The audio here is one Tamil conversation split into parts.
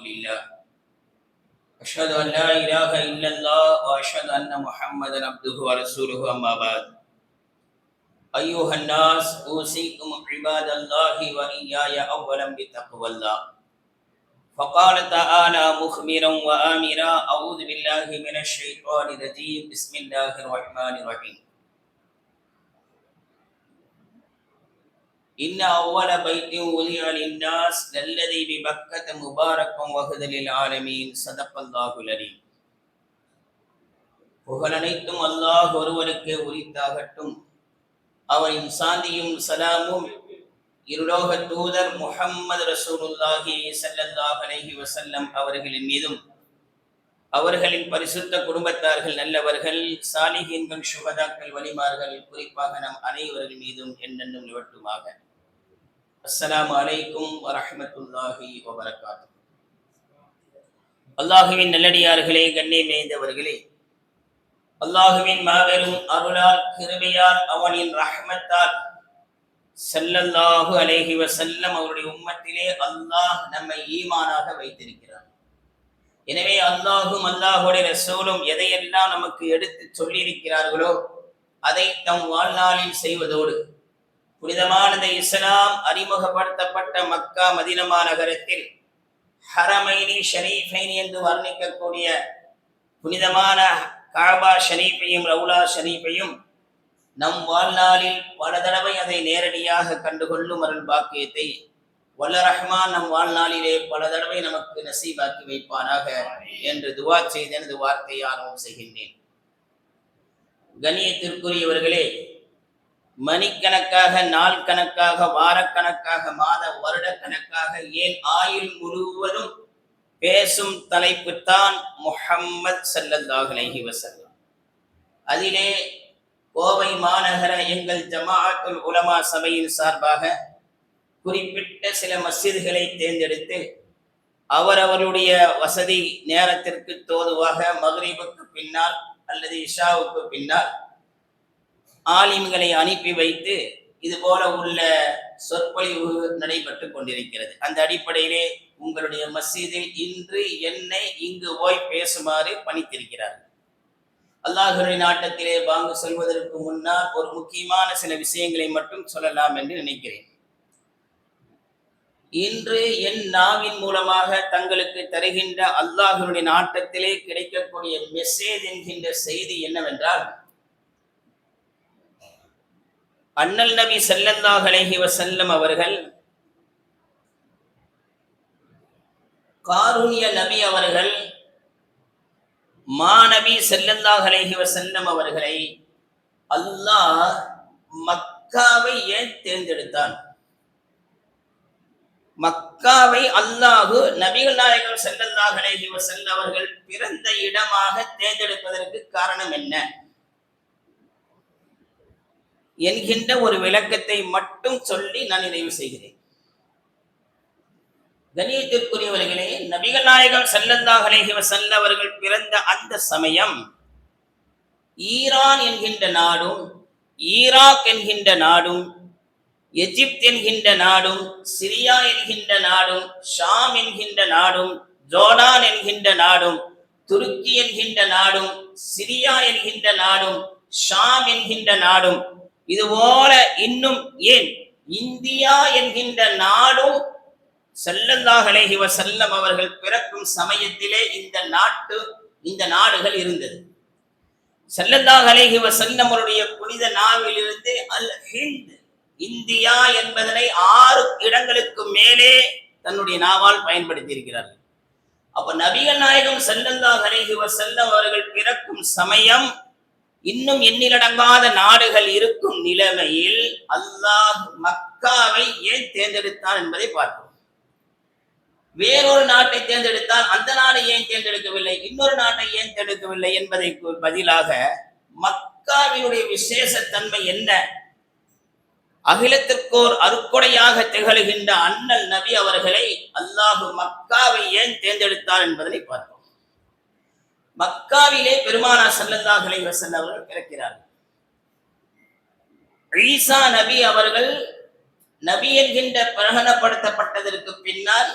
لله. أشهد أن لا إله إلا الله وأشهد أن محمدا عبده ورسوله، أما بعد. أيها الناس، أوصيكم عباد الله وإياي أولا بتقوى الله. فقال تعالى مخبرا وآمرا أعوذ بالله من الشيطان الرجيم. بسم الله الرحمن الرحيم. إن أول بيت وضع للناس للذي ببكة مباركا وهدى للعالمين صدق الله العليم புகழனைத்தும் அல்லாஹ் ஒருவருக்கே உரித்தாகட்டும் அவரின் சாந்தியும் சலாமும் இருலோக தூதர் முஹம்மது ரசூலுல்லாஹி ஸல்லல்லாஹு அலைஹி வஸல்லம் அவர்களின் மீதும் அவர்களின் பரிசுத்த குடும்பத்தார்கள் நல்லவர்கள் சாலிஹீன்கள் சுகதாக்கள் வலிமார்கள் குறிப்பாக நம் அனைவர்கள் மீதும் என்னென்னும் நிவட்டுமாக அஸ்லாம் அலைக்கும் வரஹ்மத்துல்லாஹி வபரகாத்து. அல்லாஹுவின் நல்லடியார்களே கண்ணியமேந்தவர்களே அல்லாஹுவின் மாபெரும் அருளால் கிருபையால் அவனின் ரஹ்மத்தால் செல்லல்லாஹு அலேஹி வசல்லம் அவருடைய உம்மத்திலே அல்லாஹ் நம்மை ஈமானாக வைத்திருக்கிறார் எனவே அல்லாஹும் அல்லாஹுடைய ரசூலும் எதையெல்லாம் நமக்கு எடுத்து சொல்லியிருக்கிறார்களோ அதை தம் வாழ்நாளில் செய்வதோடு புனிதமான இந்த இஸ்லாம் அறிமுகப்படுத்தப்பட்ட மக்கா மதினமா நகரத்தில் ஹரமைனி ஷரீஃபைனி என்று வர்ணிக்கக்கூடிய புனிதமான காபா ஷரீஃபையும் ரவுலா ஷரீஃபையும் நம் வாழ்நாளில் பல தடவை அதை நேரடியாக கண்டுகொள்ளும் அருள் பாக்கியத்தை வல்ல ரஹ்மான் நம் வாழ்நாளிலே பல தடவை நமக்கு நசீபாக்கி வைப்பானாக என்று துவா செய்து எனது வார்த்தையை ஆரம்பம் செய்கின்றேன். கண்ணியத்திற்குரியவர்களே மணிக்கணக்காக நாள் கணக்காக வாரக்கணக்காக மாத வருட கணக்காக ஏன் ஆயுள் முழுவதும் பேசும் தலைப்பு தான் செல்லந்தாக சல்லல்லாஹு அலைஹி அதிலே கோவை மாநகர எங்கள் ஜமாஅத்துல் உலமா சபையின் சார்பாக குறிப்பிட்ட சில மஸ்ஜிதுகளை தேர்ந்தெடுத்து அவரவருடைய வசதி நேரத்திற்கு தோதுவாக மகரீபுக்கு பின்னால் அல்லது இஷாவுக்கு பின்னால் ஆலிம்களை அனுப்பி வைத்து இது போல உள்ள சொற்பொழிவு நடைபெற்று கொண்டிருக்கிறது. அந்த அடிப்படையிலே உங்களுடைய மசீதில் இன்று என்னை இங்கு போய் பேசுமாறு பணித்திருக்கிறார். அல்லாஹுரின் நாட்டத்திலே வாங்கு சொல்வதற்கு முன்னால் ஒரு முக்கியமான சில விஷயங்களை மட்டும் சொல்லலாம் என்று நினைக்கிறேன். இன்று என் நாவின் மூலமாக தங்களுக்கு தருகின்ற அல்லாஹனுடைய நாட்டத்திலே கிடைக்கக்கூடிய மெசேஜ் என்கின்ற செய்தி என்னவென்றால் அண்ணல் நபி ஸல்லல்லாஹு அலைஹி வஸல்லம் அவர்கள் காருண்ய நபி அவர்கள் மாநபி ஸல்லல்லாஹு அலைஹி வஸல்லம் அவர்களை அல்லாஹ் மக்காவை ஏன் தேர்ந்தெடுத்தான்? மக்காவை அல்லாஹு நபிகள் நாயகம் ஸல்லல்லாஹு அலைஹி வஸல்லம் அவர்கள் பிறந்த இடமாக தேர்ந்தெடுப்பதற்கு காரணம் என்ன? என்கின்ற ஒரு விளக்கத்தை மட்டும் சொல்லி நான் நிறைவு செய்கிறேன். கணியத்திற்குரியவர்களே நபிகள் நாயகம் ஸல்லல்லாஹு அலைஹி வஸல்லம் அவர்கள் பிறந்த அந்த சமயம் ஈரான் என்கின்ற நாடும் ஈராக் என்கின்ற நாடும் எஜிப்த் என்கின்ற நாடும் சிரியா என்கின்ற நாடும் ஷாம் என்கின்ற நாடும் ஜோர்டான் என்கின்ற நாடும் துருக்கி என்கின்ற நாடும் சிரியா என்கின்ற நாடும் ஷாம் என்கின்ற நாடும். இதுபோல இன்னும் ஏன்? இந்தியா என்கின்ற நாடும் ஸல்லல்லாஹு அலைஹி அவர்கள் பிறக்கும் சமயத்திலே இந்த நாட்டு இந்த நாடுகள் இருந்தது. ஸல்லல்லாஹு அலைஹி அவருடைய புனித நாவிலிருந்து அல் ஹிந்த் இந்தியா என்பதனை ஆறு இடங்களுக்கு மேலே தன்னுடைய நாவால் பயன்படுத்தி இருக்கிறார்கள் அப்ப நபிகள் நாயகம் செல்லந்தா அலைஹி செல்லம் அவர்கள் பிறக்கும் சமயம் இன்னும் எண்ணிலடங்காத நாடுகள் இருக்கும் நிலைமையில் அல்லாஹ் மக்காவை ஏன் தேர்ந்தெடுத்தான் என்பதை பார்ப்போம் வேறொரு நாட்டை தேர்ந்தெடுத்தால் அந்த நாடு ஏன் தேர்ந்தெடுக்கவில்லை இன்னொரு நாட்டை ஏன் தேர்ந்தெடுக்கவில்லை என்பதை பதிலாக மக்காவினுடைய விசேஷத்தன்மை என்ன? அகிலத்திற்கோர் அருக்கொடையாக திகழ்கின்ற அண்ணல் நபி அவர்களை அல்லாஹு மக்காவை ஏன் தேர்ந்தெடுத்தார் என்பதனை பார்ப்போம். மக்காவிலே பெருமானா ஸல்லல்லாஹு அலைஹி அவர்கள் பிறக்கிறார்கள். ஈசா நபி அவர்கள் நபி என்கின்ற பிரகடனப்படுத்தப்பட்டதற்கு பின்னால்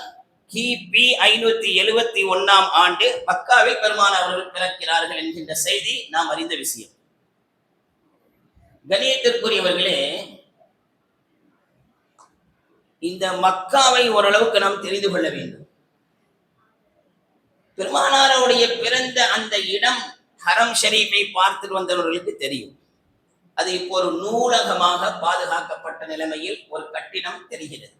கிபி ஐநூத்தி எழுவத்தி ஒன்னாம் ஆண்டு மக்காவில் பெருமான் அவர்கள் பிறக்கிறார்கள் என்கின்ற செய்தி நாம் அறிந்த விஷயம். கணியத்திற்குரியவர்களே இந்த மக்காவை ஓரளவுக்கு நாம் தெரிந்து கொள்ள வேண்டும். பெருமானாருடைய பிறந்த அந்த இடம் ஹரம் ஷரீஃபை பார்த்து வந்தவர்களுக்கு தெரியும். அது இப்போ ஒரு நூலகமாக பாதுகாக்கப்பட்ட நிலைமையில் ஒரு கட்டிடம் தெரிகிறது.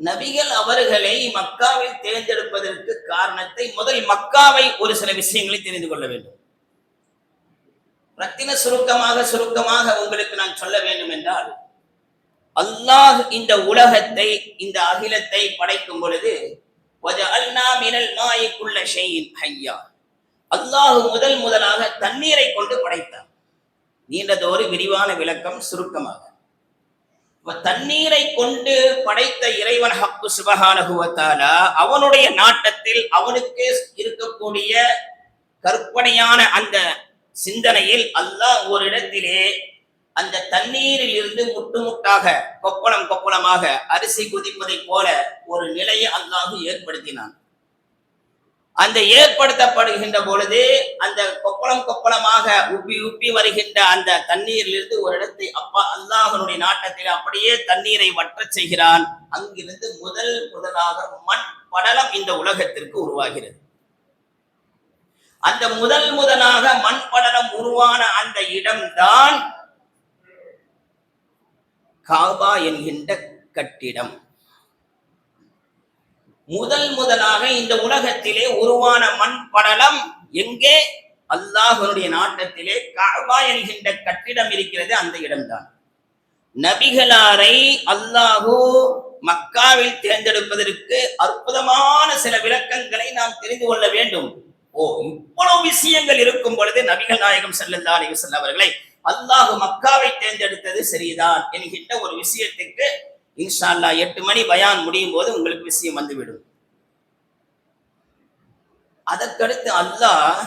நபிகள் அவர்களை மக்காவில் தேர்ந்தெடுப்பதற்கு காரணத்தை முதல் மக்காவை ஒரு சில விஷயங்களை தெரிந்து கொள்ள வேண்டும். ரத்தின சுருக்கமாக சுருக்கமாக உங்களுக்கு நான் சொல்ல வேண்டும் என்றால் அல்லாஹ் இந்த உலகத்தை இந்த அகிலத்தை படைக்கும் பொழுது அல்லாஹ் முதல் முதலாக தண்ணீரை கொண்டு படைத்தார் நீண்டதொரு விரிவான விளக்கம் சுருக்கமாக. தண்ணீரை கொண்டு படைத்த இறைவன் ஹப்பு சுபகானகுவத்தாலா அவனுடைய நாட்டத்தில் அவனுக்கு இருக்கக்கூடிய கற்பனையான அந்த சிந்தனையில் அல்லாஹ் ஒரு இடத்திலே அந்த தண்ணீரில் இருந்து முட்டு முட்டாக கொப்பளம் கொப்பளமாக அரிசி குதிப்பதைப் போல ஒரு நிலையை அல்லாஹு ஏற்படுத்தினான். அந்த ஏற்படுத்தப்படுகின்ற பொழுது அந்த கொப்பளம் கொப்பளமாக உப்பி உப்பி வருகின்ற அந்த தண்ணீரிலிருந்து ஒரு இடத்தை அப்பா அல்லாஹனுடைய நாட்டத்தில் அப்படியே தண்ணீரை வற்றச் செய்கிறான். அங்கிருந்து முதல் முதலாக மண் படலம் இந்த உலகத்திற்கு உருவாகிறது. அந்த முதல் முதலாக மண் படலம் உருவான அந்த இடம்தான் காபா என்கின்ற கட்டிடம். முதல் முதலாக இந்த உலகத்திலே உருவான மண் படலம் எங்கே? அல்லாஹனுடைய நாட்டத்திலே காபா என்கின்ற கட்டிடம் இருக்கிறது அந்த இடம்தான். நபிகளாரை அல்லாஹு மக்காவில் தேர்ந்தெடுப்பதற்கு அற்புதமான சில விளக்கங்களை நாம் தெரிந்து கொள்ள வேண்டும். ஓ இவ்வளவு விஷயங்கள் இருக்கும் பொழுது நபிகள் நாயகம் ஸல்லல்லாஹு அலைஹி அவர்களை அல்லாஹ் மக்காவை தேர்ந்தெடுத்தது சரிதான் என்கின்ற ஒரு விஷயத்துக்கு இன்ஷா எட்டு மணி பயான் முடியும் போது உங்களுக்கு விஷயம் வந்துவிடும். அதற்கடுத்து அல்லாஹ்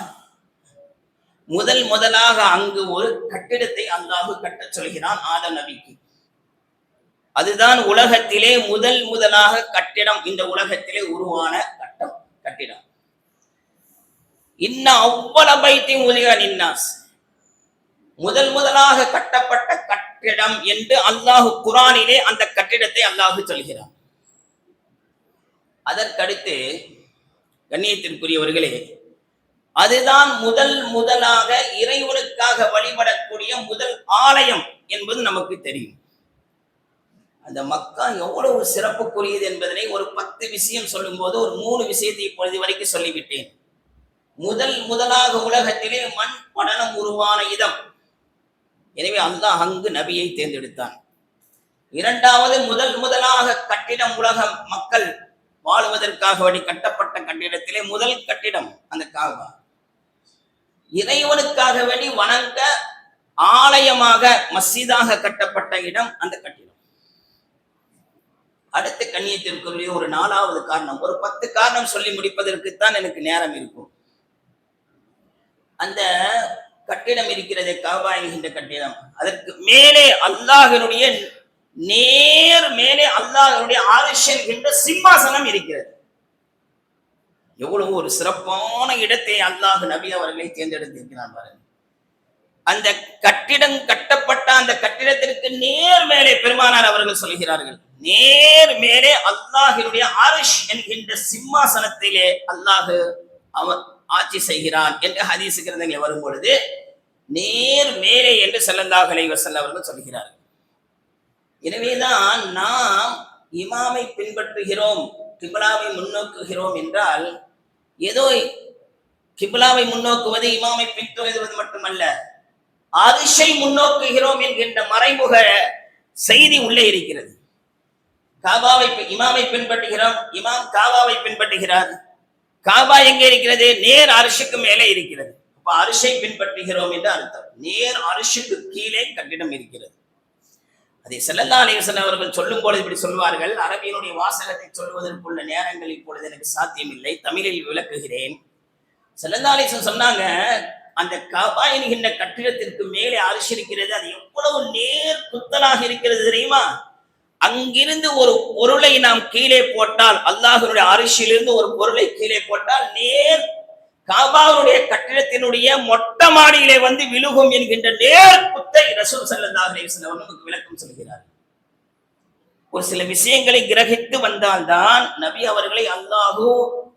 முதல் முதலாக அங்கு ஒரு கட்டிடத்தை அல்லாஹு கட்டச் சொல்கிறான் ஆத நபிக்கு. அதுதான் உலகத்திலே முதல் முதலாக கட்டிடம் இந்த உலகத்திலே உருவான கட்டம் கட்டிடம். இன்ன அவ்வளவு பைத்தியம் உலிக நின்னாஸ். முதல் முதலாக கட்டப்பட்ட கட்டிடம் என்று அல்லாஹு குரானிலே அந்த கட்டிடத்தை அல்லாஹு சொல்கிறார் அதற்கடுத்து கண்ணியத்திற்குரியவர்களே அதுதான் முதல் முதலாக இறைவனுக்காக வழிபடக்கூடிய முதல் ஆலயம் என்பது நமக்கு தெரியும். அந்த மக்கா எவ்வளவு சிறப்புக்குரியது என்பதனை ஒரு பத்து விஷயம் சொல்லும்போது ஒரு மூணு விஷயத்தை இப்பொழுது வரைக்கும் சொல்லிவிட்டேன். முதல் முதலாக உலகத்திலே மண் படலம் உருவான இடம் எனவே அல்லாஹ் அங்கு நபியை தேர்ந்தெடுத்தான். இரண்டாவது முதல் முதலாக கட்டிடம் உலகம் மக்கள் வாழுவதற்காக வழி கட்டப்பட்ட கட்டிடத்திலே முதல் கட்டிடம் அந்த காபா. இறைவனுக்காக வேண்டி வணங்க ஆலயமாக மஸ்ஜிதாக கட்டப்பட்ட இடம் அந்த கட்டிடம். அடுத்த கண்ணியத்திற்குரிய ஒரு நாலாவது காரணம் ஒரு பத்து காரணம் சொல்லி முடிப்பதற்குத்தான் எனக்கு நேரம் இருக்கும். அந்த கட்டிடம் இருக்கிறது காபா என்கின்ற கட்டிடம். அதற்கு மேலே அல்லாஹனுடைய நேர் மேலே அல்லாஹனுடைய ஆரிஷ் என்கின்ற சிம்மாசனம் இருக்கிறது. எவ்வளவு ஒரு சிறப்பான இடத்தை அல்லாஹ் நபி அவர்களை தேர்ந்தெடுத்திருக்கிறார் பாருங்க. அந்த கட்டிடம் கட்டப்பட்ட அந்த கட்டிடத்திற்கு நேர் மேலே பெருமானார் அவர்கள் சொல்கிறார்கள். நேர் மேலே அல்லாஹினுடைய ஆரிஷ் என்கின்ற சிம்மாசனத்திலே அல்லாஹு அவன் ஆட்சி செய்கிறான் என்று ஹதீஸ் கிரந்தங்கள் வரும் பொழுது நேர் மேலே என்று செல்லந்தாக அலைஹி அவர்கள் சொல்கிறார்கள். எனவேதான் நாம் இமாமை பின்பற்றுகிறோம் கிபிலாவை முன்னோக்குகிறோம் என்றால் ஏதோ கிபிலாவை முன்னோக்குவது இமாமை பின்தொடர்வது மட்டுமல்ல அரிசை முன்னோக்குகிறோம் என்கின்ற மறைமுக செய்தி உள்ளே இருக்கிறது. காபாவை இமாமை பின்பற்றுகிறோம் இமாம் காபாவை பின்பற்றுகிறார். காபா எங்கே இருக்கிறது? நேர் அரிசுக்கு மேலே இருக்கிறது. அப்ப அரிசை பின்பற்றுகிறோம் என்று அர்த்தம். நேர் அரிசுக்கு கீழே கட்டிடம் இருக்கிறது. அதை செல்லல்லா அலிவசன் அவர்கள் சொல்லும் பொழுது இப்படி சொல்வார்கள். அரபியினுடைய வாசகத்தை சொல்வதற்குள்ள நேரங்கள் இப்பொழுது எனக்கு சாத்தியமில்லை. தமிழில் விளக்குகிறேன். செல்லல்லா அலிவசன் சொன்னாங்க அந்த கபா என்கின்ற கட்டிடத்திற்கு மேலே அரிசி இருக்கிறது. அது எவ்வளவு நேர் குத்தலாக இருக்கிறது தெரியுமா? அங்கிருந்து ஒரு பொருளை நாம் கீழே போட்டால் அல்லாஹருடைய அரிசியிலிருந்து ஒரு பொருளை கீழே போட்டால் நேர் காபாவுடைய கட்டிடத்தினுடைய மொட்டை மாடியிலே வந்து விழுகும் என்கின்ற நேர் குத்தை ரசூல் சல்லாஹ் நமக்கு விளக்கம் சொல்கிறார். ஒரு சில விஷயங்களை கிரகித்து வந்தால்தான் நபி அவர்களை அல்லாஹு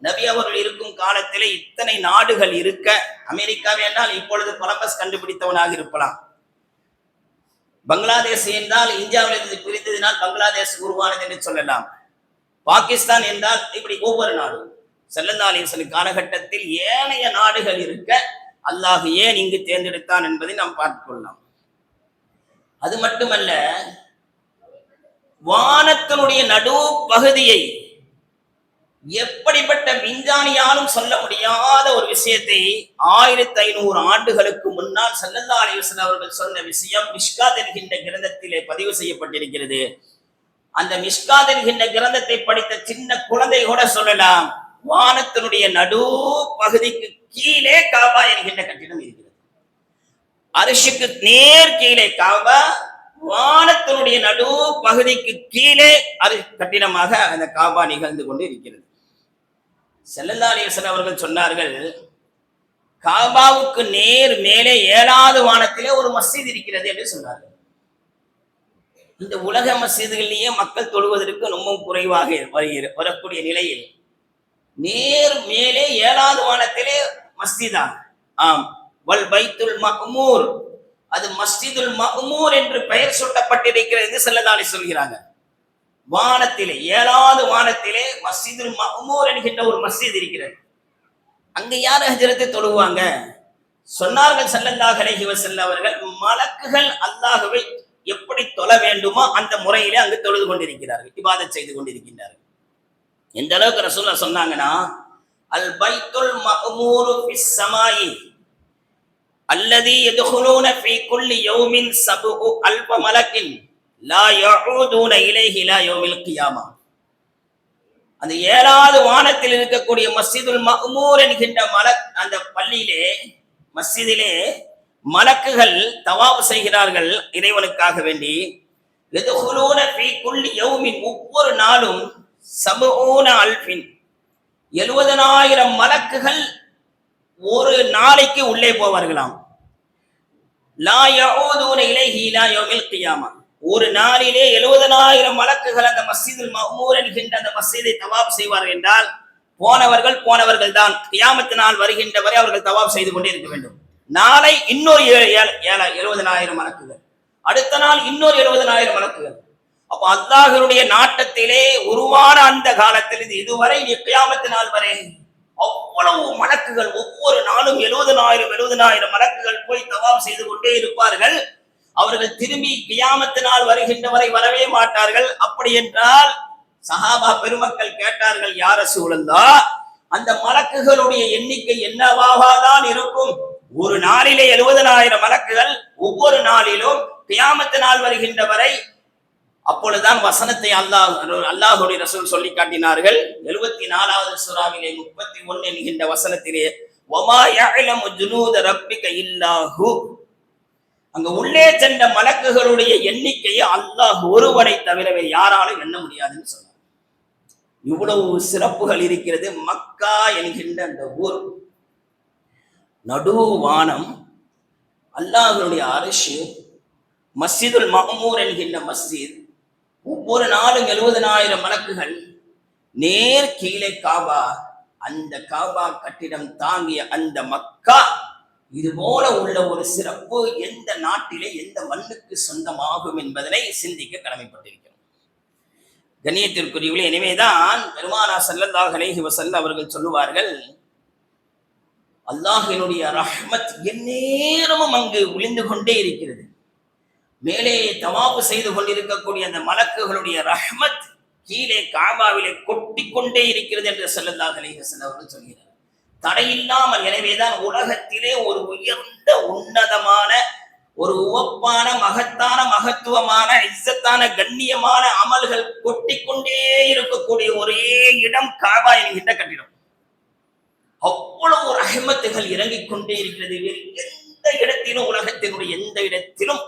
நபி அவர்கள் இருக்கும் காலத்திலே இத்தனை நாடுகள் இருக்க அமெரிக்காவே என்றால் இப்பொழுது கொலம்பஸ் கண்டுபிடித்தவனாக இருக்கலாம். பங்களாதேஷ் என்றால் இந்தியாவிலிருந்து பிரிந்ததினால் பங்களாதேஷ் உருவானது என்று சொல்லலாம். பாகிஸ்தான் என்றால் இப்படி ஒவ்வொரு நாடும். செல்லந்தாலேசன் காலகட்டத்தில் ஏனைய நாடுகள் இருக்க அல்லாஹ் ஏன் இங்கு தேர்ந்தெடுத்தான் என்பதை நாம் பார்த்துக்கொள்ளலாம் அது மட்டுமல்ல வானத்தினுடைய நடு பகுதியை எப்படிப்பட்ட விஞ்ஞானியாலும் சொல்ல முடியாத ஒரு விஷயத்தை ஆயிரத்தி ஐநூறு ஆண்டுகளுக்கு முன்னால் சல்லல்லா அலிவசன் அவர்கள் சொன்ன விஷயம் மிஷ்காத் என்கின்ற கிரந்தத்திலே பதிவு செய்யப்பட்டிருக்கிறது. அந்த மிஷ்காத் என்கின்ற கிரந்தத்தை படித்த சின்ன குழந்தை கூட சொல்லலாம். வானத்தினுடைய நடு பகுதிக்கு கீழே காபா என்கின்ற கட்டிடம் இருக்கிறது. அரிசிக்கு நேர் கீழே காபா வானத்தினுடைய நடு பகுதிக்கு கீழே அது கட்டிடமாக அந்த காபா நிகழ்ந்து கொண்டு இருக்கிறது. செல்லல்லா அலிவசன் அவர்கள் சொன்னார்கள் காபாவுக்கு நேர் மேலே ஏழாவது வானத்திலே ஒரு மஸ்ஜித் இருக்கிறது என்று சொன்னார்கள். இந்த உலக மசீதுகளிலேயே மக்கள் தொழுவதற்கு ரொம்ப குறைவாக வருகிற வரக்கூடிய நிலையில் நேர் மேலே ஏழாவது வானத்திலே மஸ்ஜிதா ஆம். வல் பைத்துல் மஹ்மூர். அது மஸ்ஜிதுல் மஹ்மூர் என்று பெயர் சூட்டப்பட்டிருக்கிறது என்று சொல்கிறாங்க. வானத்திலே ஏழாவது வானத்திலே மஸ்ஜிதுல் மஹ்மூர் என்கின்ற ஒரு மஸ்ஜித் இருக்கிறது. அங்க யார் ஹஜரத்தை தொழுவாங்க? சொன்னார்கள் செல்லல்லாஹ் அலைஹி வஸல்லம் அவர்கள் மலக்குகள் அல்லாஹ்வை எப்படி தொழ வேண்டுமோ அந்த முறையிலே அங்கு தொழுது கொண்டிருக்கிறார்கள் இபாதத் செய்து கொண்டிருக்கின்றார்கள். எந்த அளவுக்கு ரசூல்லா சொன்னாங்கன்னா அல் பைத்துல் மஅமூரு ஃபிஸ் சமாயி அல்லதி யதுகுலூன ஃபீ குல்லி யௌமின் சபு அல்ப மலக்கின் லா யஊதுன இலைஹி லா யௌமில் கியாமா. அந்த ஏழாவது வானத்தில் இருக்கக்கூடிய மஸ்ஜிதுல் மஅமூர் என்கின்ற மலக் அந்த பள்ளியிலே மஸ்ஜிதிலே மலக்குகள் தவாவு செய்கிறார்கள் இறைவனுக்காக வேண்டி. ஒவ்வொரு நாளும் சமூன அல்பின் எழுபதனாயிரம் மலக்குகள் ஒரு நாளைக்கு உள்ளே போவார்களாம். லா யோதூன இலைஹி லா யௌமில் கியாமா. ஒரு நாளிலே எழுபதனாயிரம் வழக்குகள் அந்த மசீதில் மஹ்மூர் என்கின்ற அந்த மசீதை தவாப் செய்வார்கள் என்றால் போனவர்கள் போனவர்கள் தான். கியாமத்து நாள் வருகின்ற வரை அவர்கள் தவாப் செய்து கொண்டே இருக்க வேண்டும். நாளை இன்னொரு ஏழு ஏழு எழுபதனாயிரம் வழக்குகள். அடுத்த நாள் இன்னொரு எழுபதனாயிரம் வழக்குகள். அப்ப அல்லாஹருடைய நாட்டத்திலே உருவான அந்த காலத்தில் இது இதுவரை கியாமத்து நாள் வரை அவ்வளவு மலக்குகள் ஒவ்வொரு நாளும் எழுபதனாயிரம் எழுபதனாயிரம் மலக்குகள் போய் தவாப் செய்து கொண்டே இருப்பார்கள். அவர்கள் திரும்பி கியாமத்தினால் வருகின்ற வரை வரவே மாட்டார்கள். அப்படி என்றால் சஹாபா பெருமக்கள் கேட்டார்கள் யார சூழந்தா அந்த மலக்குகளுடைய எண்ணிக்கை என்னவாகத்தான் இருக்கும்? ஒரு நாளிலே எழுபதனாயிரம் மலக்குகள் ஒவ்வொரு நாளிலும் கியாமத்து நாள் வருகின்ற வரை அப்பொழுதுதான் வசனத்தை அல்லாஹ் அல்லாஹுடைய ரசூல் சொல்லி காட்டினார்கள். எழுபத்தி நாலாவது சுறாவிலே முப்பத்தி ஒன்னு என்கின்ற வசனத்திலே ஒமா யஅலமு ஜுனூத ரப்பிக இல்லாஹு அங்க உள்ளே சென்ற மலக்குகளுடைய எண்ணிக்கையை அல்லாஹ் ஒருவனை தவிர வேறு யாராலும் எண்ண முடியாதுன்னு சொன்னார் இவ்வளவு சிறப்புகள் இருக்கிறது மக்கா என்கின்ற அந்த ஊர். நடு வானம் அல்லாஹ்வுடைய அரிசி மஸ்ஜிதுல் மஹ்மூர் என்கின்ற மஸ்ஜித் ஒவ்வொரு நாளும் எழுபதனாயிரம் மலக்குகள் நேர் கீழே காபா அந்த காபா கட்டிடம் தாங்கிய அந்த மக்கா இது போல உள்ள ஒரு சிறப்பு எந்த நாட்டிலே எந்த மண்ணுக்கு சொந்தமாகும் என்பதனை சிந்திக்க கடமைப்பட்டிருக்கிறோம். கண்ணியத்திற்குரியவர்களே எனவேதான் பெருமானா ஸல்லல்லாஹு அலைஹி வஸல்லம் அவர்கள் சொல்லுவார்கள் அல்லாஹினுடைய ரஹ்மத் எந்நேரமும் அங்கு விழுந்து கொண்டே இருக்கிறது. மேலே தவாப்பு செய்து கொண்டிருக்கக்கூடிய அந்த மலக்குகளுடைய ரஹ்மத் கீழே காபாவிலே கொட்டி கொண்டே இருக்கிறது என்று ஸல்லல்லாஹு அலைஹி அவர்கள் சொல்கிறார் தடையில்லாமல் எனவேதான் உலகத்திலே ஒரு உயர்ந்த உன்னதமான ஒரு உவப்பான மகத்தான மகத்துவமான இசத்தான கண்ணியமான அமல்கள் கொட்டிக்கொண்டே இருக்கக்கூடிய ஒரே இடம் காபா என்கின்ற கட்டிடம். அவ்வளவு ரஹமத்துகள் இறங்கிக் கொண்டே இருக்கிறது. வேறு எந்த இடத்திலும் உலகத்தினுடைய எந்த இடத்திலும்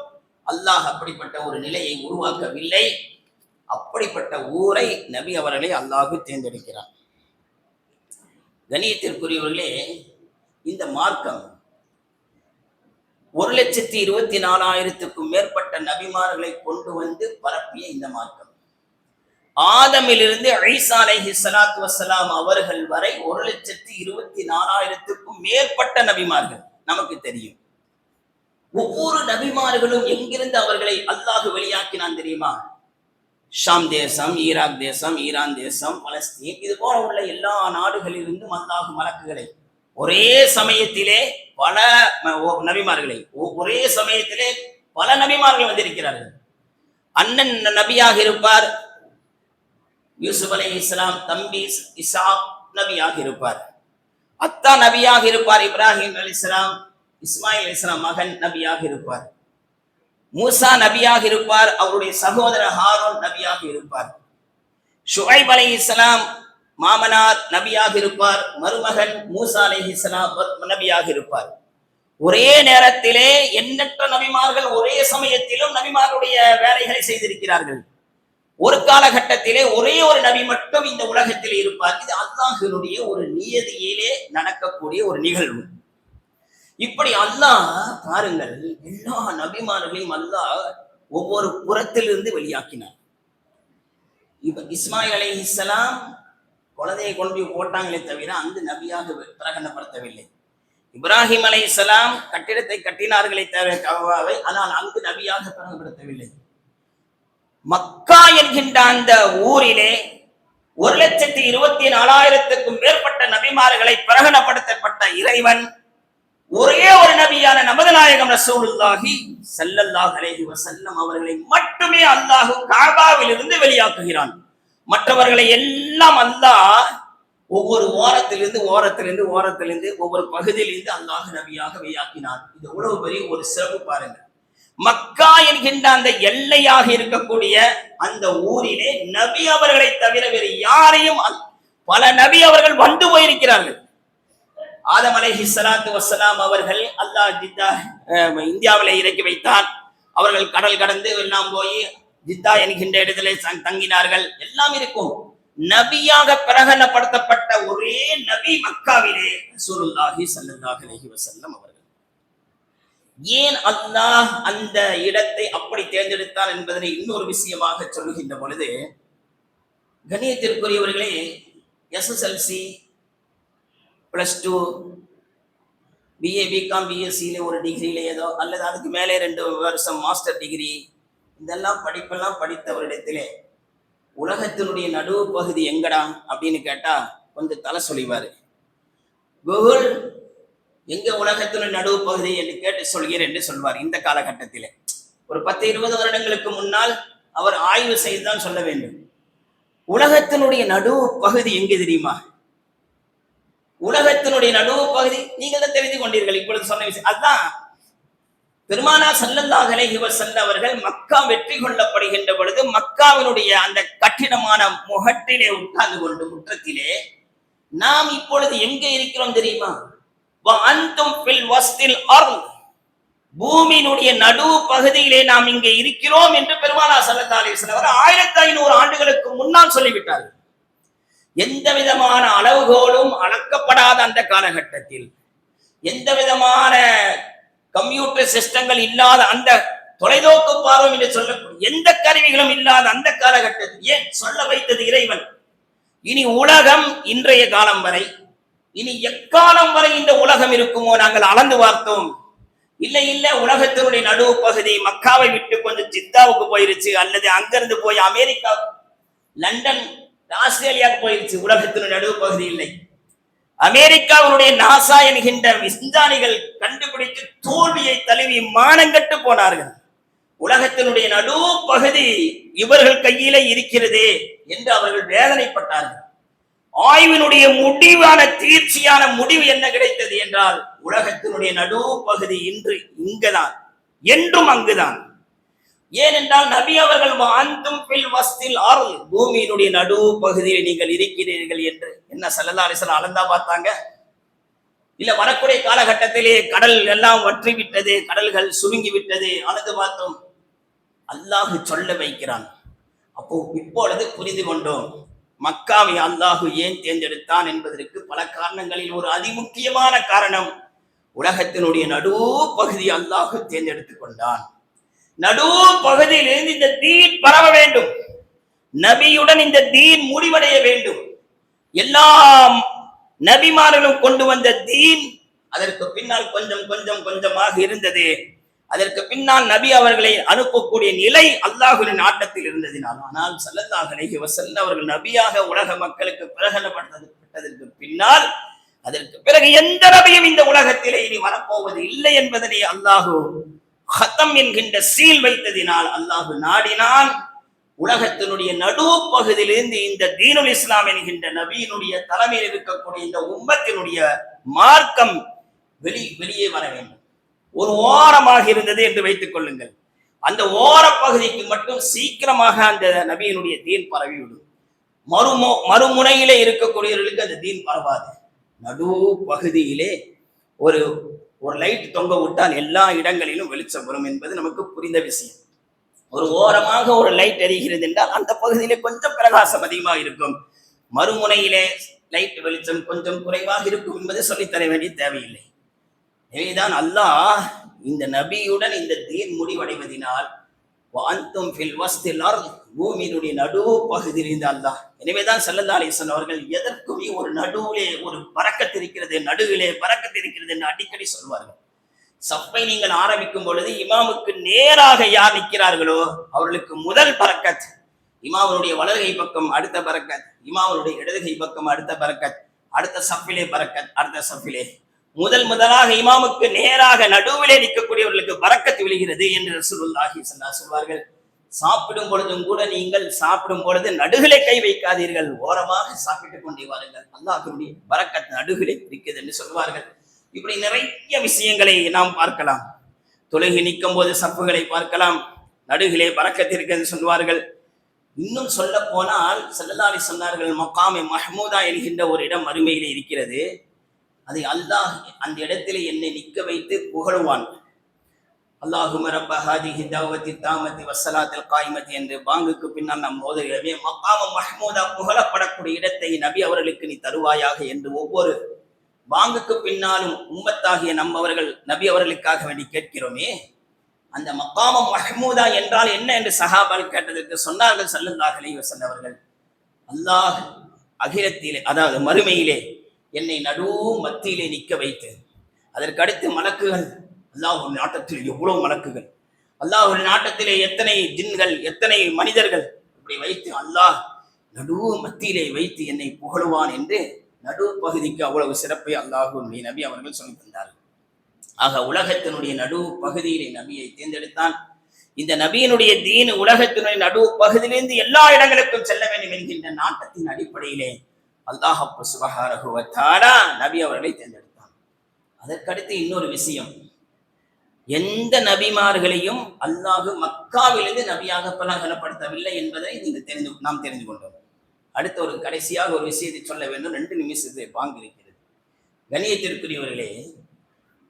அல்லாஹ் அப்படிப்பட்ட ஒரு நிலையை உருவாக்கவில்லை. அப்படிப்பட்ட ஊரை நபி அவர்களை அல்லாஹு தேர்ந்தெடுக்கிறான் கணியத்திற்குரியவர்களே இந்த மார்க்கம் ஒரு லட்சத்தி இருபத்தி நாலாயிரத்துக்கும் மேற்பட்ட நபிமார்களை கொண்டு வந்து பரப்பிய இந்த மார்க்கம். ஆதமிலிருந்து ஐசா அலைஹி ஸலாத்து அவர்கள் வரை ஒரு லட்சத்தி இருபத்தி நாலாயிரத்துக்கும் மேற்பட்ட நபிமார்கள் நமக்கு தெரியும். ஒவ்வொரு நபிமார்களும் எங்கிருந்து அவர்களை அல்லாஹ் வெளியாக்கினான் தெரியுமா? ஷாம் தேசம் ஈராக் தேசம் ஈரான் தேசம் பலஸ்தீன் இது போல உள்ள எல்லா நாடுகளிலிருந்தும் அல்லாஹ் மலக்குகளை ஒரே சமயத்திலே பல ஓ- நபிமார்களை. ஒரே சமயத்திலே பல நபிமார்கள் வந்திருக்கிறார்கள். அண்ணன் நபியாக இருப்பார். யூசுப் அலி இஸ்லாம் தம்பி இசா நபியாக இருப்பார். அத்தா நபியாக இருப்பார் இப்ராஹிம் அலி இஸ்லாம் இஸ்மாயில் இஸ்லாம் மகன் நபியாக இருப்பார். மூசா நபியாக இருப்பார் அவருடைய சகோதரர் ஹாரோன் நபியாக இருப்பார். ஷுஐப் அலை இஸ்லாம் மாமனார் நபியாக இருப்பார் மருமகன் மூசா அலை இஸ்லாம் நபியாக இருப்பார். ஒரே நேரத்திலே எண்ணற்ற நபிமார்கள் ஒரே சமயத்திலும் நபிமாருடைய வேலைகளை செய்திருக்கிறார்கள். ஒரு காலகட்டத்திலே ஒரே ஒரு நபி மட்டும் இந்த உலகத்தில் இருப்பார். இது அல்லாஹினுடைய ஒரு நியதியிலே நடக்கக்கூடிய ஒரு நிகழ்வு. இப்படி அல்லாஹ் பாருங்கள் எல்லா நபிமார்களையும் அல்லாஹ் ஒவ்வொரு புறத்திலிருந்து வெளியாக்கினார் இப்ப இஸ்மாயில் அலை இஸ்லாம் குழந்தையை கொண்டு போய் போட்டாங்களே தவிர அந்த நபியாக பிரகடனப்படுத்தவில்லை. இப்ராஹிம் அலை இஸ்லாம் கட்டிடத்தை கட்டினார்களே தவிர கவாவை ஆனால் அங்கு நபியாக பிரகடனப்படுத்தவில்லை. மக்கா என்கின்ற அந்த ஊரிலே ஒரு லட்சத்தி இருபத்தி நாலாயிரத்துக்கும் மேற்பட்ட நபிமார்களை பிரகடனப்படுத்தப்பட்ட இறைவன் ஒரே ஒரு நபியான நமது நாயகம் ரசூலுல்லாஹி சல்லல்லாஹ் அலைஹி வஸல்லம் அவர்களை மட்டுமே அல்லாஹ் காபாவில் இருந்து வெளியாக்குகிறான். மற்றவர்களை எல்லாம் அல்லாஹ் ஒவ்வொரு ஓரத்திலிருந்து ஓரத்திலிருந்து ஓரத்திலிருந்து ஒவ்வொரு பகுதியிலிருந்து அல்லாஹ் நபியாக வெளியாக்கினான். இது எவ்வளவு பெரிய ஒரு சிறப்பு பாருங்க. மக்கா என்கின்ற அந்த எல்லையாக இருக்கக்கூடிய அந்த ஊரிலே நபி அவர்களை தவிர வேறு யாரையும் பல நபி அவர்கள் வந்து போயிருக்கிறார்கள். ஆதம் அலஹி சலாத்து வஸ்ஸலாம் அவர்கள் அல்லாஹ் ஜித்தா இந்தியாவிலே இறக்கி வைத்தார் அவர்கள் கடல் கடந்து எல்லாம் போய் ஜித்தா என்கின்ற இடத்திலே தங்கினார்கள். எல்லாம் இருக்கும். நபியாக பிரகடனப்படுத்தப்பட்ட ஒரே நபி மக்காவிலே சுருல்லாஹி ஸல்லல்லாஹு அலஹி வசல்லம் அவர்கள். ஏன் அல்லாஹ் அந்த இடத்தை அப்படி தேர்ந்தெடுத்தார் என்பதனை இன்னொரு விஷயமாக சொல்லுகின்ற பொழுது கணியத்திற்குரியவர்களே SSLC plus two BA BCom பிஎஸ்சியில் ஒரு டிகிரியில் ஏதோ அல்லது அதுக்கு மேலே ரெண்டு வருஷம் மாஸ்டர் டிகிரி இதெல்லாம் படிப்பெல்லாம் படித்தவரிடத்திலே உலகத்தினுடைய நடுவு பகுதி எங்கடா அப்படின்னு கேட்டால் கொஞ்சம் தலை சொல்லிவார். கூகுள் எங்க உலகத்தினுடைய நடுவு பகுதி என்று கேட்டு சொல்கிறேன் என்று சொல்வார் இந்த காலகட்டத்தில். ஒரு பத்து இருபது வருடங்களுக்கு முன்னால் அவர் ஆய்வு செய்துதான் சொல்ல வேண்டும். உலகத்தினுடைய நடுவு பகுதி எங்கே தெரியுமா? உலகத்தினுடைய நடுவு பகுதி நீங்கள் தான் தெரிந்து கொண்டீர்கள் இப்பொழுது சொன்ன விஷயம். அதுதான் பெருமானா சல்லல்லாஹு அலைஹி செல்ல அவர்கள் மக்கா வெற்றி கொள்ளப்படுகின்ற பொழுது மக்காவினுடைய அந்த கட்டிடமான முகட்டிலே உட்கார்ந்து கொண்டு முற்றத்திலே நாம் இப்பொழுது எங்க இருக்கிறோம் தெரியுமா? அந்தும் பூமியினுடைய நடுவு பகுதியிலே நாம் இங்கே இருக்கிறோம் என்று பெருமானா சல்லல்லா அலிஸ்லாம் ஆயிரத்தி ஐநூறு ஆண்டுகளுக்கு முன்னால் சொல்லிவிட்டார்கள். எந்த விதமான அளவுகோலும் அளக்கப்படாத அந்த காலகட்டத்தில் எந்த விதமான கம்ப்யூட்டர் சிஸ்டங்கள் இல்லாத அந்த தொலைநோக்கு பார்வம் என்று சொல்லக்கூடிய எந்த கருவிகளும் இல்லாத அந்த காலகட்டத்தில் ஏன் சொல்ல வைத்தது இறைவன்? இனி உலகம் இன்றைய காலம் வரை இனி எக்காலம் வரை இந்த உலகம் இருக்குமோ நாங்கள் அளந்து பார்த்தோம். இல்லை இல்லை உலகத்தினுடைய நடுவு பகுதி மக்காவை விட்டு கொஞ்சம் சித்தாவுக்கு போயிருச்சு அல்லது அங்கிருந்து போய் அமெரிக்கா லண்டன் ஆஸ்திரேலியாவுக்கு போயிருச்சு. உலகத்தினுடைய நடுவு பகுதி இல்லை. அமெரிக்காவினுடைய நாசா என்கின்ற விஞ்ஞானிகள் கண்டுபிடித்து தோல்வியை தழுவி மானங்கட்டு போனார்கள். உலகத்தினுடைய நடு பகுதி இவர்கள் கையிலே இருக்கிறதே என்று அவர்கள் வேதனைப்பட்டார்கள். ஆய்வினுடைய முடிவான தீர்ச்சியான முடிவு என்ன கிடைத்தது என்றால் உலகத்தினுடைய நடு பகுதி இன்று இங்குதான் என்றும் அங்குதான். ஏனென்றால் நபி அவர்கள் அந்தும் பில் வஸ்தில் ஆறு பூமியினுடைய நடு பகுதியில் நீங்கள் இருக்கிறீர்கள் என்று. என்ன சல்லல்லா அலிஸ்லாம் அளந்தா பார்த்தாங்க? இல்ல வரக்கூடிய காலகட்டத்திலே கடல் எல்லாம் வற்றி விட்டது கடல்கள் சுருங்கி விட்டது அளந்து பார்த்தோம். அல்லாஹு சொல்ல வைக்கிறான். அப்போ இப்பொழுது புரிந்து கொண்டோம். மக்காவை அல்லாஹு ஏன் தேர்ந்தெடுத்தான் என்பதற்கு பல காரணங்களில் ஒரு அதிமுக்கியமான காரணம். உலகத்தினுடைய நடு பகுதி அல்லாஹு தேர்ந்தெடுத்து கொண்டான். நடு பகுதியிலிருந்து இந்த தீன் பரவ வேண்டும். நபியுடன் இந்த தீன் முடிவடைய வேண்டும். எல்லாம் நபிமார்களும் கொண்டு வந்த தீன் அதற்கு பின்னால் கொஞ்சம் கொஞ்சம் கொஞ்சமாக இருந்தது. அதற்கு பின்னால் நபி அவர்களை அனுப்பக்கூடிய நிலை அல்லாஹுவின் ஆட்டத்தில் இருந்ததினால் ஆனால் சல்லல்லாஹு அலைஹி வசல்ல அவர்கள் நபியாக உலக மக்களுக்கு பிரகடனப்படுத்தப்பட்டதற்கு பின்னால் அதற்கு பிறகு எந்த நபியும் இந்த உலகத்திலே இனி வரப்போவது இல்லை என்பதனை அல்லாஹு ஹத்தம் என்கின்ற சீல் வைத்ததினால் அல்லாஹு நாடினான் உலகத்தினுடைய நடு பகுதியிலிருந்து இந்த தீனுல் இஸ்லாம் என்கின்ற நபியினுடைய தலைமையில் இருக்கக்கூடிய இந்த உம்மத்தினுடைய மார்க்கம் வெளி வெளியே வர வேண்டும். ஒரு ஓரமாக இருந்தது என்று வைத்துக் கொள்ளுங்கள். அந்த ஓர பகுதிக்கு மட்டும் சீக்கிரமாக அந்த நபியினுடைய தீன் பரவிவிடும். மறுமோ மறுமுனையிலே இருக்கக்கூடியவர்களுக்கு அந்த தீன் பரவாது. நடு பகுதியிலே ஒரு ஒரு லைட் தொங்க விட்டால் எல்லா இடங்களிலும் வெளிச்சம் வரும் என்பது நமக்கு புரிந்த விஷயம். ஒரு ஓரமாக ஒரு லைட் எரிகிறது என்றால் அந்த பகுதியிலே கொஞ்சம் பிரகாசம் அதிகமாக இருக்கும். மறுமுனையிலே லைட் வெளிச்சம் கொஞ்சம் குறைவாக இருக்கும் என்பதை சொல்லித்தர வேண்டிய தேவையில்லை. எனவேதான் அல்லாஹ் இந்த நபியுடன் இந்த தீன் முடிவடைவதினால் வாந்தும் ஃபில் வஸ்தில் அர்த் பூமியினுடைய நடு பகுதியில் இருந்த அல்லாஹ். எனவேதான் சல்லல்லா அலிஸ்லாம் அவர்கள் எதற்குமே ஒரு நடுவிலே ஒரு பறக்கத்து இருக்கிறது நடுவிலே பறக்கத்து இருக்கிறது என்று அடிக்கடி சொல்வார்கள். சப்பை நீங்கள் ஆரம்பிக்கும் பொழுது இமாமுக்கு நேராக யார் நிற்கிறார்களோ அவர்களுக்கு முதல் பறக்கத் இமாமனுடைய வலதுகை பக்கம் அடுத்த பறக்கத் இமாமனுடைய இடதுகை பக்கம் அடுத்த பறக்கத் அடுத்த சப்பிலே பறக்கத் அடுத்த சப்பிலே முதல் முதலாக இமாமுக்கு நேராக நடுவிலே நிற்கக்கூடியவர்களுக்கு பறக்கத்து விழுகிறது என்று ரசூலுல்லாஹி ஸல்லல்லாஹு சொல்வார்கள். சாப்பிடும் பொழுதும் கூட நீங்கள் சாப்பிடும் பொழுது நடுகளை கை வைக்காதீர்கள். ஓரமாக சாப்பிட்டுக் கொண்டே வாருங்கள். அல்லாஹ்வுடைய வரக்கத் நடுகளை இருக்கிறது என்று சொல்வார்கள். இப்படி நிறைய விஷயங்களை நாம் பார்க்கலாம். தொழுகி நிற்கும் போது சப்புகளை பார்க்கலாம் நடுகிலே பறக்கத்திற்கு சொல்வார்கள். இன்னும் சொல்ல போனால் செல்லலாலி சொன்னார்கள் மக்காமே மஹமூதா என்கின்ற ஒரு இடம் அருமையிலே இருக்கிறது. அதை அல்லாஹ் அந்த இடத்திலே என்னை நிற்க வைத்து புகழுவான். அல்லாஹும ரப்ப ஹாதிஹி தாவத்தி தாமத்தி வசலாத்தில் காய்மதி என்று பாங்குக்கு பின்னால் நாம் மோதுகிறவே மக்காமம் மஹமூதா புகழப்படக்கூடிய இடத்தை நபி அவர்களுக்கு நீ தருவாயாக என்று ஒவ்வொரு பாங்குக்கு பின்னாலும் உம்மத்தாகிய நம்மவர்கள் நபி அவர்களுக்காக வேண்டி கேட்கிறோமே. அந்த மக்காமம் மஹமூதா என்றால் என்ன என்று சஹாபால் கேட்டதற்கு சொன்னார்கள் சல்லல்லாஹ் அலைஹி அவர்கள். அல்லாஹ் அகிலத்திலே அதாவது மறுமையிலே என்னை நடு மத்தியிலே நிற்க வைத்து அதற்கு அடுத்து மலக்குகள் அல்லாஹுடைய நாட்டத்தில் எவ்வளவு மலக்குகள்? அல்லாஹ் நாட்டத்திலே எத்தனை ஜின்கள் எத்தனை மனிதர்கள்? இப்படி வைத்து அல்லாஹ் நடு மத்தியிலே வைத்து என்னை புகழுவான் என்று நடு பகுதிக்கு அவ்வளவு சிறப்பை அல்லாஹு நபி அவர்கள் சொல்லி தந்தார்கள். ஆக உலகத்தினுடைய நடு பகுதியிலே நபியை தேர்ந்தெடுத்தான். இந்த நபியினுடைய தீன் உலகத்தினுடைய நடு பகுதியிலிருந்து எல்லா இடங்களுக்கும் செல்ல வேண்டும் என்கின்ற நாட்டத்தின் அடிப்படையிலே அல்லாஹ் சுபகாரகுவத்தாரா நபி அவர்களை தேர்ந்தெடுத்தான். அதற்கடுத்து இன்னொரு விஷயம். எந்த நபிமார்களையும் அல்லாஹு மக்காவிலிருந்து நபியாக பலகலப்படுத்தவில்லை என்பதை நீங்கள் தெரிந்து நாம் தெரிந்து கொண்டோம். அடுத்த ஒரு கடைசியாக ஒரு விஷயத்தை சொல்ல வேண்டும். ரெண்டு நிமிஷத்தை பாங்கு இருக்கிறது கணியத்திற்குரியவர்களே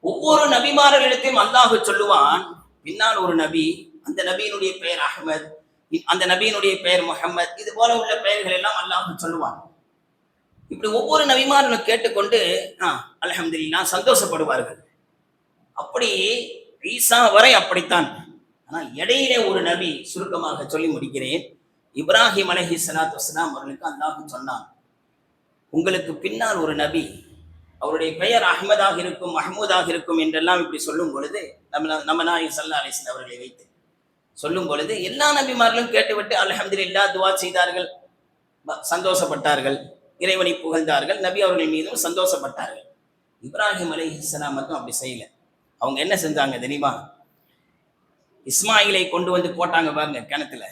ஒவ்வொரு நபிமார்களிடத்தையும் அல்லாஹு சொல்லுவான் பின்னால் ஒரு நபி அந்த நபியினுடைய பெயர் அகமது அந்த நபியினுடைய பெயர் முகமது இது போல உள்ள பெயர்கள் எல்லாம் அல்லாஹு சொல்லுவான். இப்படி ஒவ்வொரு நபிமாரனும் கேட்டுக்கொண்டு ஆ அலமதுல்லா சந்தோஷப்படுவார்கள். அப்படி ஈசா வரை அப்படித்தான். ஆனால் இடையிலே ஒரு நபி சுருக்கமாக சொல்லி முடிக்கிறேன். இப்ராஹிம் அலஹி சலாத் வஸ்லாம் அவர்களுக்கு அல்லாஹு சொன்னான் உங்களுக்கு பின்னால் ஒரு நபி அவருடைய பெயர் அஹ்மதாக இருக்கும் மஹமூதாக இருக்கும் என்றெல்லாம் இப்படி சொல்லும் பொழுது நம்ம நம்ம நாய் சல்லா அலிஸ்லாம் அவர்களை வைத்து சொல்லும் பொழுது எல்லா நபிமார்களும் கேட்டுவிட்டு அலமதுல்லா துவா செய்தார்கள் சந்தோஷப்பட்டார்கள் இறைவனை புகழ்ந்தார்கள் நபி அவர்கள் மீதும் சந்தோஷப்பட்டார்கள். இப்ராஹிம் அலி இஸ்லாம் மட்டும் அப்படி செய்யலை. அவங்க என்ன செஞ்சாங்க தெரியுமா? இஸ்மாயிலை கொண்டு வந்து போட்டாங்க பாருங்க கிணத்துல.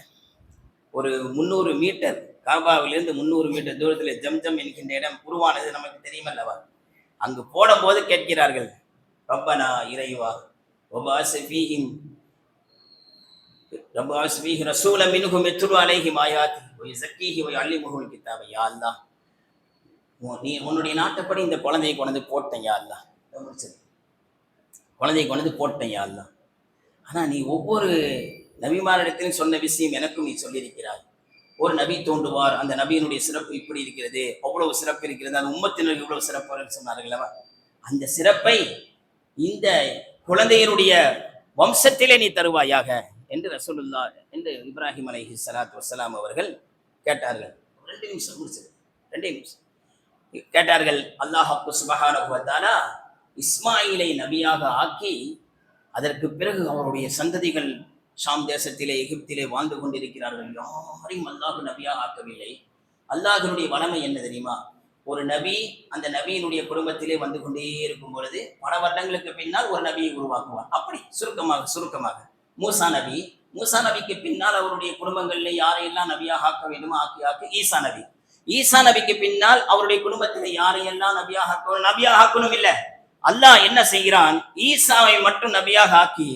ஒரு முந்நூறு மீட்டர் காபாவிலிருந்து முந்நூறு மீட்டர் தூரத்தில் ஜம்ஜம் என்கின்ற இடம் உருவானது நமக்கு தெரியுமல்லவா? அங்கு போடும்போது கேட்கிறார்கள் ரப்பனா இறைவா ஒபாசபீஹிம் ரப்பாஸ்பீஹி ரசூல மின்ஹும் எத்துரு அலைஹிம் ஆயாத்தி ஒய் சக்கீஹி ஒய் அல்லிமுகுல் கித்தாபை யா அல்லாஹ். நீ உன்னுடைய நாட்டுப்படி இந்த குழந்தையை கொண்டு போட்டேன் யா முடிச்சது குழந்தையை கொண்டு போட்டேன் யா ஆனால் நீ ஒவ்வொரு நபிமாரிடத்திலும் சொன்ன விஷயம் எனக்கும் நீ சொல்லியிருக்கிறாய். ஒரு நபி தோண்டுவார் அந்த நபியினுடைய சிறப்பு இப்படி இருக்கிறது அவ்வளவு சிறப்பு இருக்கிறது அந்த உம்மத்தினருக்கு இவ்வளவு சிறப்பு சொன்னார்கள் அல்லவா? அந்த சிறப்பை இந்த குழந்தையினுடைய வம்சத்திலே நீ தருவாயாக என்று ரசூலுல்லா என்று இப்ராஹிம் அலஹி சலாத் வசலாம் அவர்கள் கேட்டார்கள். ரெண்டு நிமிஷம் முடிச்சது ரெண்டே நிமிஷம். கேட்டார்கள் அல்லாஹ் சுபஹானஹு இஸ்மாயிலை நபியாக ஆக்கி அதற்கு பிறகு அவருடைய சந்ததிகள் ஷாம் தேசத்திலே எகிப்திலே வாழ்ந்து கொண்டிருக்கிறார்கள். யாரையும் அல்லாஹு நபியாக ஆக்கவில்லை. அல்லாஹினுடைய வளமை என்ன தெரியுமா? ஒரு நபி அந்த நபியினுடைய குடும்பத்திலே வந்து கொண்டே இருக்கும் பொழுது பல வருடங்களுக்கு பின்னால் ஒரு நபியை உருவாக்குவார். அப்படி சுருக்கமாக சுருக்கமாக. மூசா நபி. மூசா நபிக்கு பின்னால் அவருடைய குடும்பங்களில் யாரையெல்லாம் நபியாக ஆக்க வேண்டுமோ ஆக்கி ஆக்கி ஈசா நபி. ஈசா நபிக்கு பின்னால் அவருடைய குடும்பத்திலே யாரையெல்லாம் நபியாக ஆக்கணும் நபியாக ஆக்கணும் இல்லை அல்லாஹ் என்ன செய்கிறான்? ஈசாவை மட்டும் நபியாக ஆக்கி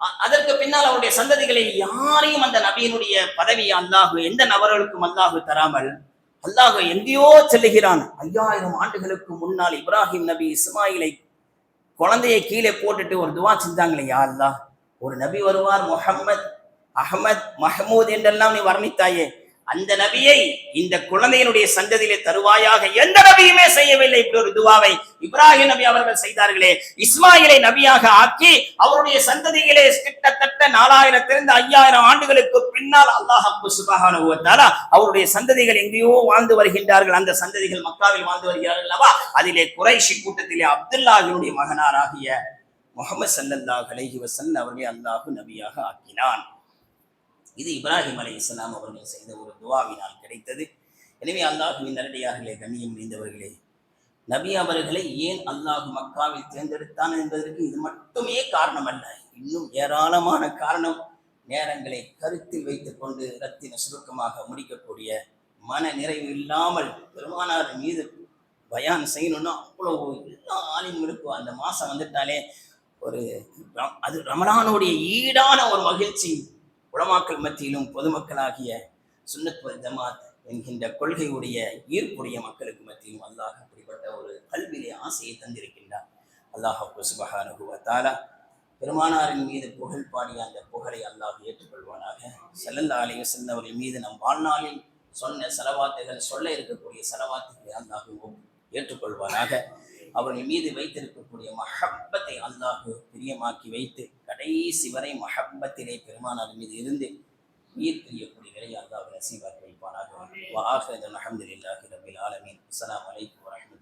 அ- அதற்கு பின்னால் அவருடைய சந்ததிகளை யாரையும் அந்த நபியினுடைய பதவி அல்லாஹு எந்த நபர்களுக்கும் அல்லாஹு தராமல் அல்லாஹு எங்கேயோ செல்லுகிறான். ஐயாயிரம் ஆண்டுகளுக்கு முன்னால் இப்ராஹிம் நபி இஸ்மாயிலை குழந்தையை கீழே போட்டுட்டு ஒரு துவா செஞ்சாங்களே யா அல்லாஹ். ஒரு நபி வருவார் முஹம்மத் அஹமத் மஹமூத் என்றெல்லாம் நீ வர்ணித்தாயே. அந்த நபியை இந்த குழந்தையினுடைய சந்ததியிலே தருவாயாக எந்த நபியுமே செய்யவில்லை. இப்படி ஒரு துவாவை இப்ராஹிம் நபி அவர்கள் செய்தார்களே. இஸ்மாயிலை நபியாக ஆக்கி அவருடைய சந்ததியிலே கிட்டத்தட்ட நாலாயிரத்திலிருந்து ஐயாயிரம் ஆண்டுகளுக்கு பின்னால் அல்லாஹ் அப்பு சுபகான அவருடைய சந்ததிகள் எங்கேயோ வாழ்ந்து வருகின்றார்கள். அந்த சந்ததிகள் மக்காவில் வாழ்ந்து வருகிறார்கள் அல்லவா? அதிலே குறைஷி கூட்டத்திலே அப்துல்லாஹினுடைய மகனாராகிய முகமது சல்லல்லாஹ் அலஹி வஸல்லம் அவர்களை அல்லாஹு நபியாக ஆக்கினான். இது இப்ராஹிம் அலி இஸ்லாம் அவர்கள் செய்த ஒரு துவாவினால் கிடைத்தது. எனவே அல்லாஹுவின் நல்லடியார்களே கண்ணியம் நிறைந்தவர்களே நபி அவர்களை ஏன் அல்லாஹ் மக்காவில் தேர்ந்தெடுத்தான் என்பதற்கு இது மட்டுமே காரணம் அல்ல இன்னும் ஏராளமான காரணம் நேரங்களை கருத்தில் வைத்துக் கொண்டு ரத்தின சுருக்கமாக முடிக்கக்கூடிய மன நிறைவு இல்லாமல் பெருமானார் மீது பயான் செய்யணும்னா அவ்வளவு எல்லா ஆலிம்களுக்கும் அந்த மாசம் வந்துட்டாலே ஒரு ரம்- அது ரமணானுடைய ஈடான ஒரு மகிழ்ச்சி. உலமாக்கள் மத்தியிலும் பொதுமக்களாகிய சுண்ணத் ஜமாத் என்கின்ற கொள்கையுடைய ஈர்ப்புடைய மக்களுக்கு மத்தியிலும் அல்லாஹ் அப்படிப்பட்ட ஒரு கல்வியிலே ஆசையை தந்திருக்கின்றார் அல்லாஹ் சுபஹானஹு பெருமானாரின் மீது புகழ் பாடிய அந்த புகழை அல்லாஹ் ஏற்றுக்கொள்வானாக. செல்லல்லா அலைய வஸல்லம் மீது நம் வாழ்நாளில் சொன்ன செலவாத்துகள் சொல்ல இருக்கக்கூடிய செலவாத்துகளை அல்லாஹ் ஏற்றுக்கொள்வானாக. அவர்கள் மீது வைத்திருக்கக்கூடிய மஹப்பத்தை அல்லாஹு பிரியமாக்கி வைத்து கடைசி வரை மஹப்பத்திலே பெருமானார் மீது இருந்து உயிர் பிரியக்கூடிய நிலையை அல்லாஹ் நசீபாக்கி வைப்பானாக வாஹர் அல்ஹம்துலில்லாஹி ரபில் ஆலமின். அஸ்லாம் வலைக்கம் வரமத்து